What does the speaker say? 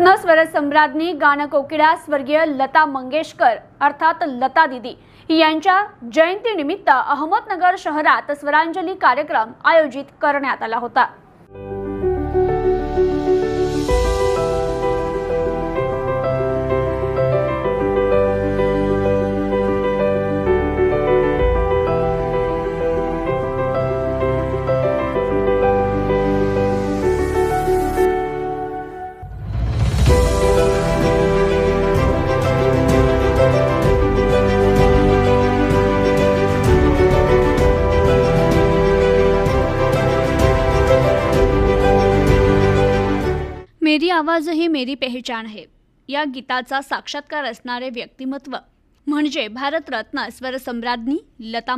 भारतरत्न स्वरसम्राज्ञी गानकोकिळा स्वर्गीय लता मंगेशकर अर्थात लता दिदी यांच्या जयंतीनिमित्त अहमदनगर शहरात स्वरांजली कार्यक्रम आयोजित करण्यात आला होता. मेरी आवाज ही मेरी पहचान है. या गीताचा साक्षात्कार असणारे व्यक्तिमत्व. म्हणजे भारतरत्न स्वरसम्राज्ञी लता